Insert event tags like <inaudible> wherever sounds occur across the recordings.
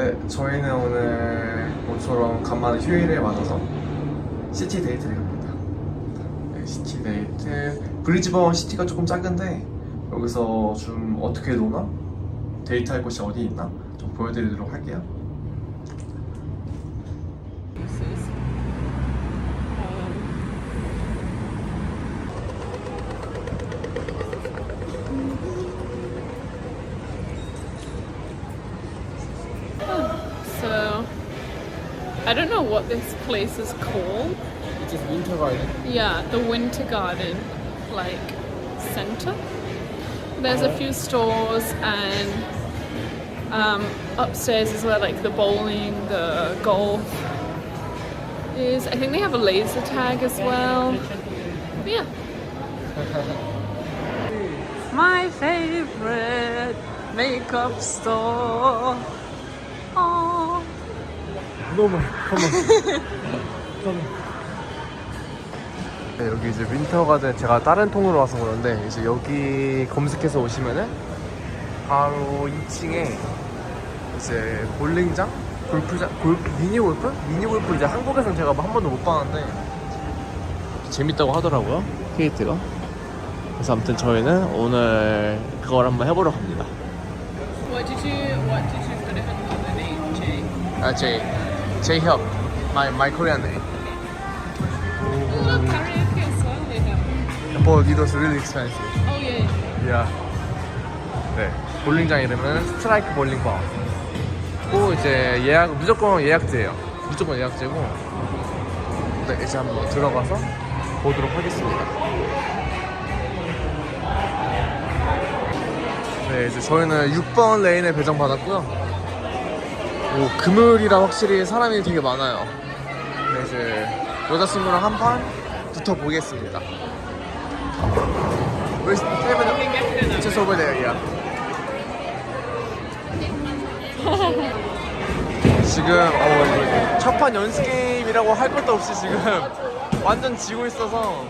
네, 저희는 오늘 모처럼 간만에 휴일에 맞아서 시티 데이트를 갑니다. 네, 시티 데이트. 브리즈번 시티가 조금 작은데 여기서 좀 어떻게 노나? 데이트할 곳이 어디 있나? 좀 보여드리도록 할게요. I don't know what this place is called. It is just Winter Garden. Yeah, the Winter Garden, like, center. There's a few stores and um, upstairs is where like the bowling, the golf is. I think they have a laser tag as well. But yeah. My favorite makeup store. 너무 컴온. 네, 여기 이제 윈터 가든 제가 다른 통으로 와서 그런데 이제 여기 검색해서 오시면은 바로 2층에 이제 볼링장, 골프장, 골프 미니 골프? 미니 골프 이제 한국에서는 제가 한 번도 못 봤는데 재밌다고 하더라고요 케이트가. 그래서 아무튼 저희는 오늘 그걸 한번 해보러 갑니다. What did you What did you put it under the name, Jay? 아, 제 제협, my my Korean name. Karaoke as well. They have. But it was really expensive. Oh yeah. 야. 네. 볼링장 이름은 스트라이크 볼링바. 고 이제 예약 무조건 예약제예요. 무조건 예약제고. 네, 이제 한번 들어가서 보도록 하겠습니다. 네, 이제 저희는 6번 레인에 배정 받았고요. 오, 금요일이라 확실히 사람이 되게 많아요. 네, 이제 여자친구랑 한 판 붙어 보겠습니다. Where's It's just over there, yeah. 지금 어, 첫판 연습 게임이라고 할 것도 없이 지금 <laughs> 완전 지고 있어서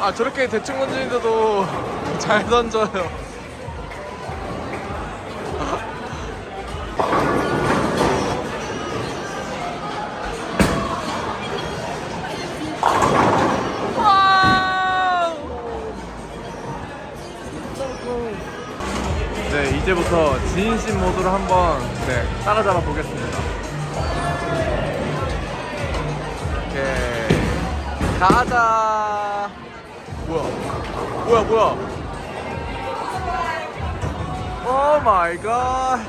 아 저렇게 대충 던지는데도 <laughs> 잘 던져요. 이제부터 진심 모드로 한번 네 따라잡아 보겠습니다. 오케이 가자. 뭐야? 뭐야 뭐야? 오 마이 갓.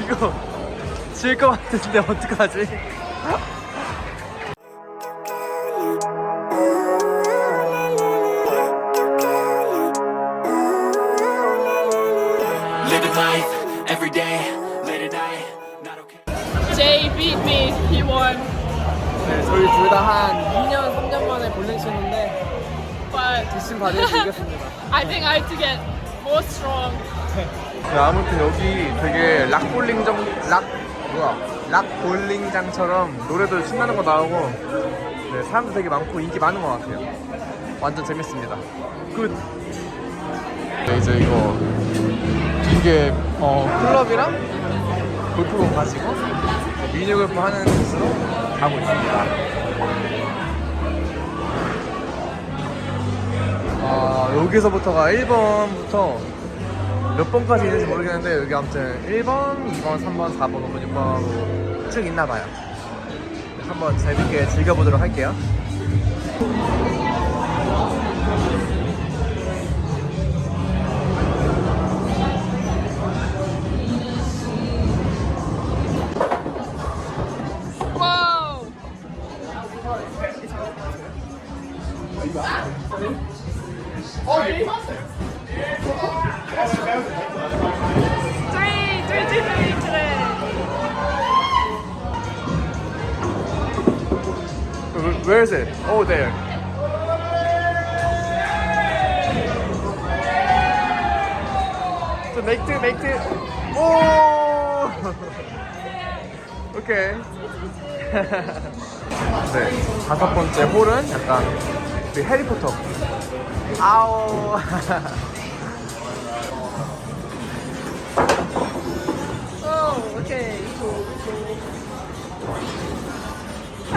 이거 <laughs> 질 것 같은데 어떡하지? But 뒷심 발휘해서 이겼습니다. I think I have to get more strong. 네, 아무튼 여기 되게 락볼링장 락 뭐야 락 볼링장처럼 노래도 신나는 거 나오고 네, 사람도 되게 많고 인기 많은 것 같아요. 완전 재밌습니다. 굿. 네, 이제 이거 이게 어, 클럽이랑 골프공 가지고 미니 골프 하는 곳으로 가고 있습니다. 아 여기서부터가 1번부터 몇 번까지 있는지 모르겠는데 여기 아무튼 1번, 2번, 3번, 4번, 5번, 6번으로 쭉 있나 봐요. 한번 재밌게 즐겨보도록 할게요. Whoa! Three, three, two, three today. Where is it? Oh, there. So make two, make two. Oh! 오케이. 네, 다섯 번째 홀은 약간 그 해리포터. <laughs> 어, 아오. 오, 오케이. <gasps>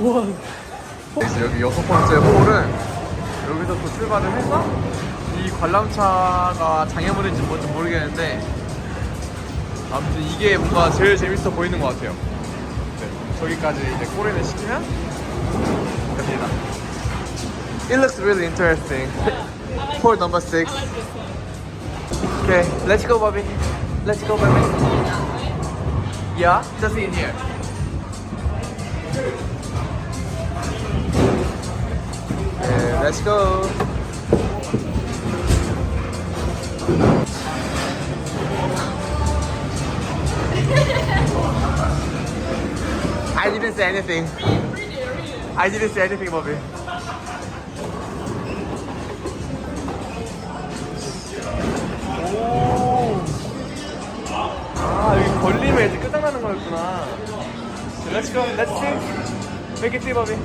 와. 그래서 여기 여섯 번째 홀은 여기서 또 출발을 해서 이 관람차가 장애물인지 뭔지 모르겠는데 아무튼 이게 뭔가 제일 재밌어 보이는 것 같아요. 네, 저기까지 이제 꼬리를 시키면 It looks really interesting. Hold number six. Okay, let's go, Bobby. Let's go, Bobby. Yeah, just in here. Let's go. I didn't say anything. I didn't say anything, Bobby. 오. 아 여기 걸리면 이제 끝장나는 거였구나. Let's go, let's sing. Make it see, Bobby.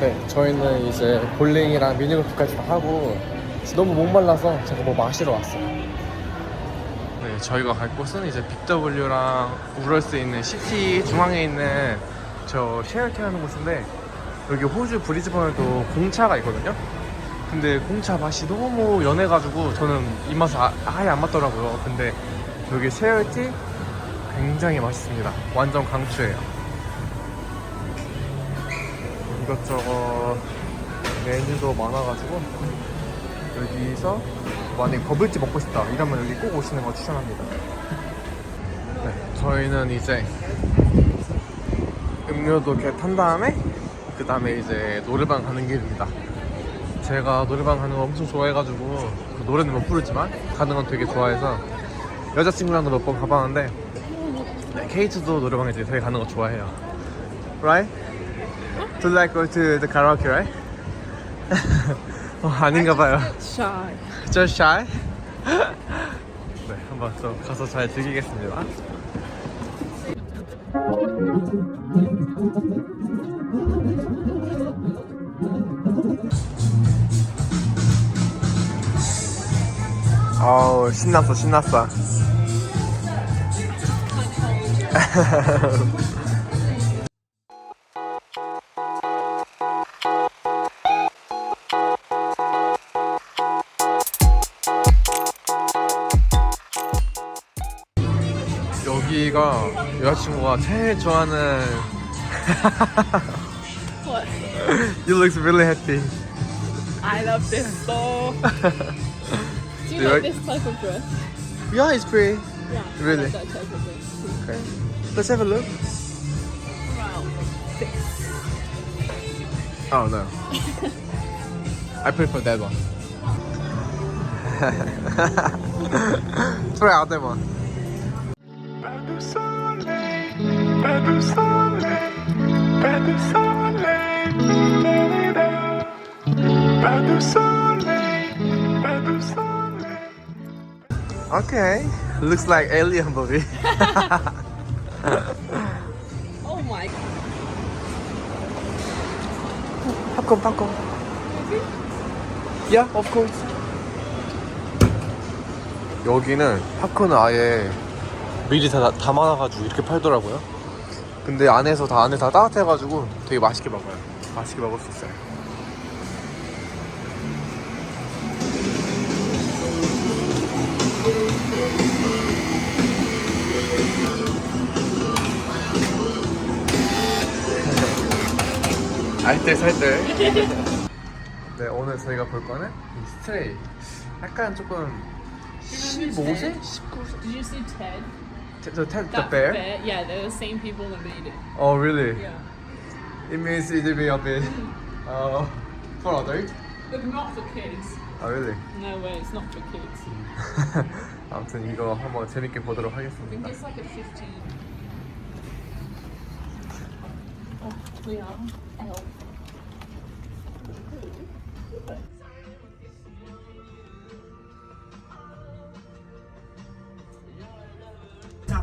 네, 저희는 이제 볼링이랑 미니골프까지 다 하고 너무 목말라서 제가 뭐 마시러 왔어요. 네, 저희가 갈 곳은 이제 빅W랑 우럴스 있는 시티 중앙에 있는 저 쉐어티라는 곳인데 여기 호주 브리즈번에도 공차가 있거든요. 근데 공차 맛이 너무 연해가지고 저는 입맛에 아, 아예 안 맞더라고요. 근데 여기 쉐어티 굉장히 맛있습니다. 완전 강추해요. 이것저것 메뉴도 많아가지고 여기서 만약에 버블티 먹고 싶다 이러면 여기 꼭 오시는 거 추천합니다. 네, 저희는 이제 음료도 탄 다음에 그 다음에 이제 노래방 가는 길입니다. 제가 노래방 가는 거 엄청 좋아해가지고 그 노래는 못 부르지만 가는 건 되게 좋아해서 여자친구랑도 몇 번 가봤는데 네, 케이트도 노래방에 되게 가는 거 좋아해요. Right? Do you like go to the karaoke, right? <laughs> 어, 아닌가 봐요. Shy. Just shy? 네, 한번 또 가서 잘 즐기겠습니다. 아우 신났어 신났어 <laughs> 여기가 여자친구가 제일 좋아하는 What? <laughs> You look really happy I love this so. Do you Do you like like- this type of dress? Yeah, it's pretty Yeah. Really? I like that type of dress. Okay Let's have a look Wow. This. Oh no. I prefer that one. <laughs> Try other one. Okay. Looks like alien movie. Oh my god. popcorn, popcorn. Yeah, of course. 여기는 팝콘을 아예 미리 다 담아놔가지고 이렇게 팔더라고요. 근데 안에서 다 안에 다 따뜻해가지고 되게 맛있게 먹어요. 맛있게 먹을 수 있어요. 알뜰 살뜰. 네 오늘 저희가 볼 거는 이 스트레이. 약간 조금 15세? 19세? Did you see Ted? The, the, the That bear? Yeah, they're the same people that made it. Oh really? Yeah. It means it will be <laughs> a bit uh, for adult? But not for kids. Oh really? No way, it's not for kids. <laughs> 아무튼 이거 한번 재밌게 보도록 I think 하겠습니다. it's like a 15. Oh, we are.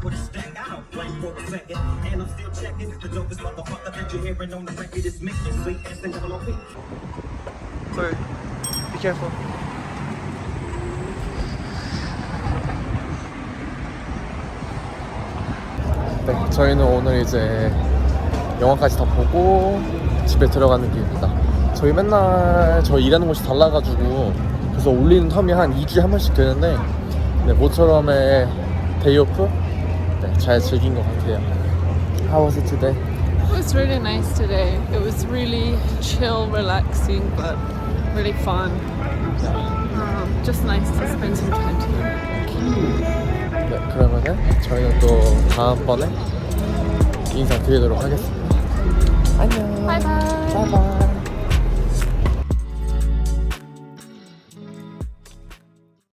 with a stack. I don't play for a second, and I'm still checking. The dopest motherfucker that you're hearing on the record is Mickey. Sweet as the double OP. Sorry, be careful. 네, 저희는 오늘 이제 영화까지 다 보고 집에 들어가는 길입니다. 저희 맨날 저희 일하는 곳이 달라가지고 그래서 올리는 텀이 한 2주에 한 번씩 되는데 네, 모처럼의 데이오프 네, 잘 즐긴 것 같아요. How was it today? It was really nice today. It was really chill, relaxing, but really fun. Um, just nice to spend some time together. 네, 그러면은 저희는 또 다음번에 인사드리도록 하겠습니다. 안녕. Bye bye. 바이바이.